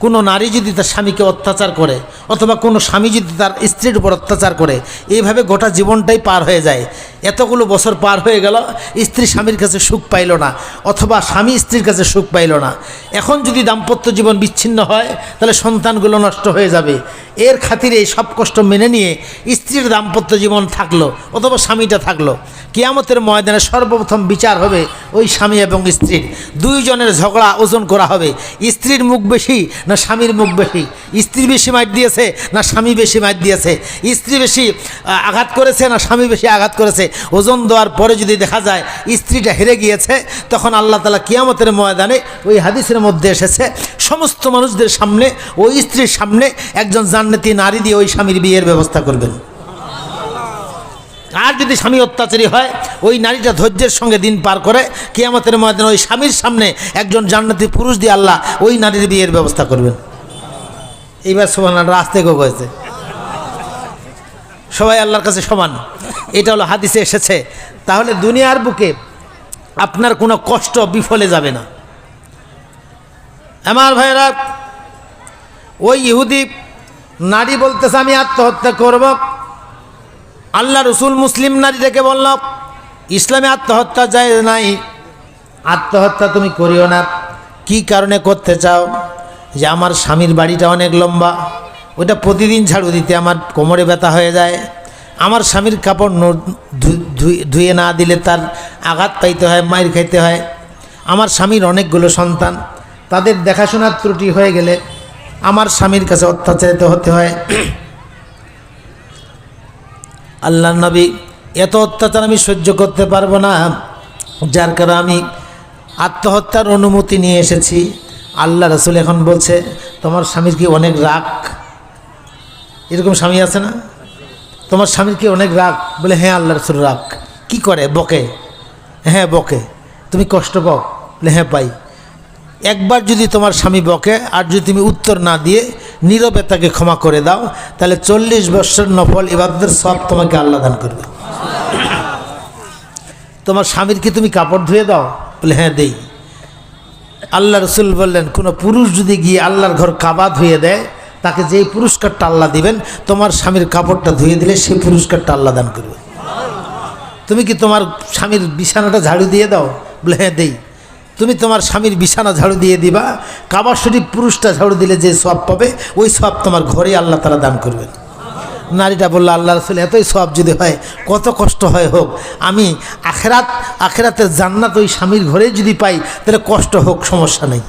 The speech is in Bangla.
কোনো নারী যদি তার স্বামীকে অত্যাচার করে, অথবা কোনো স্বামী যদি তার স্ত্রীর উপর অত্যাচার করে, এইভাবে গোটা জীবনটাই পার হয়ে যায়। এতগুলো বছর পার হয়ে গেল, স্ত্রী স্বামীর কাছে সুখ পাইল না, অথবা স্বামী স্ত্রীর কাছে সুখ পাইল না। এখন যদি দাম্পত্য জীবন বিচ্ছিন্ন হয়, তাহলে সন্তানগুলো নষ্ট হয়ে যাবে। এর খাতিরে এই সব কষ্ট মেনে নিয়ে স্ত্রীর দাম্পত্য জীবন থাকল, অথবা স্বামীটা থাকল। কিয়ামতের ময়দানে সর্বপ্রথম বিচার হবে ওই স্বামী এবং স্ত্রীর। দুইজনের ঝগড়া ওজন করা হবে। স্ত্রীর মুখ বেশি না স্বামীর মুখ বেশি? স্ত্রী বেশি মাইট দিয়েছে না স্বামী বেশি মাইট দিয়েছে? স্ত্রী বেশি আঘাত করেছে না স্বামী বেশি আঘাত করেছে? ওজন দেওয়ার পরে যদি দেখা যায় স্ত্রীটা হেরে গিয়েছে, তখন আল্লাহ তালা কিয়ামতের ময়দানে ওই হাদিসের মধ্যে এসেছে, সমস্ত মানুষদের সামনে, ওই স্ত্রীর সামনে একজন জান্নাতি নারী দিয়ে ওই স্বামীর বিয়ের ব্যবস্থা করবেন। আর যদি স্বামী অত্যাচারী হয়, ওই নারীটা ধৈর্যের সঙ্গে দিন পার করে কিয়ামতের ময়দানে ওই স্বামীর সামনে একজন জান্নাতি পুরুষ দিয়ে আল্লাহ ওই নারীর বিয়ের ব্যবস্থা করবেন। এইবার সমান রাস থেকেও হয়েছে। সবাই আল্লাহর কাছে সমান। এটা হলো হাদিসে এসেছে। তাহলে দুনিয়ার বুকে আপনার কোনো কষ্ট বিফলে যাবে না। আমার ভাইরা ওই ইহুদি নারী বলতেছে, আমি আত্মহত্যা করব। আল্লাহ রসুল মুসলিম নারীটাকে বলল, ইসলামে আত্মহত্যা যায় নাই। আত্মহত্যা তুমি করিও না। কি কারণে করতে চাও? যে আমার স্বামীর বাড়িটা অনেক লম্বা। ওটা প্রতিদিন ঝাড়ু দিতে, আমার কোমরে ব্যথা হয়ে যায়। আমার স্বামীর কাপড় ধুয়ে না দিলে তার আঘাত পাইতে হয় মায়ের খাইতে হয়। আমার স্বামীর অনেকগুলো সন্তান। তাদের দেখাশোনার ত্রুটি হয়ে গেলে আমার স্বামীর কাছে অত্যাচারিত হতে হয়। আল্লাহ নবী, এত অত্যাচার আমি সহ্য করতে পারব না। যার কারণে আমি আত্মহত্যার অনুমতি নিয়ে এসেছি। আল্লাহ রসুল এখন বলছে, তোমার স্বামীর কি অনেক রাগ? এরকম স্বামী আছে না? তোমার স্বামীর কি অনেক রাগ? বলে হ্যাঁ আল্লাহ রসুল রাগ। কি করে? বকে? হ্যাঁ বকে। তুমি কষ্ট পাও? বলে হ্যাঁ পাই। একবার যদি তোমার স্বামী বকে আর যদি তুমি উত্তর না দিয়ে নীরবে তাকে ক্ষমা করে দাও, তাহলে চল্লিশ বছর নফল ইবাদতের সব তোমাকে আল্লাহ দান করবে। তোমার স্বামীর কি তুমি কাপড় ধুয়ে দাও? বলে হ্যাঁ দেই। আল্লাহ রসুল বললেন, কোনো পুরুষ যদি গিয়ে আল্লাহর ঘর কাবা ধুয়ে দেয় তাকে যেই পুরস্কারটা আল্লাহ দিবেন, তোমার স্বামীর কাপড়টা ধুয়ে দিলে সেই পুরস্কারটা আল্লাহ দান করবে। তুমি কি তোমার স্বামীর বিছানাটা ঝাড়ু দিয়ে দাও? বলে হ্যাঁ দেই। তুমি তোমার স্বামীর বিছানা ঝাড়ু দিয়ে দিবা কাবা শরীফ পুরুষটা ঝাড়ু দিলে যে সব পাবে, ওই সব তোমার ঘরে আল্লাহ তারা দান করবেন। নারীটা বলল, আল্লাহ রসুল, এতই সব যদি হয়, কত কষ্ট হয় হোক। আমি আখেরাত, আখেরাতের জান্নাত ওই স্বামীর ঘরে যদি পাই, তাহলে কষ্ট হোক, সমস্যা নেই।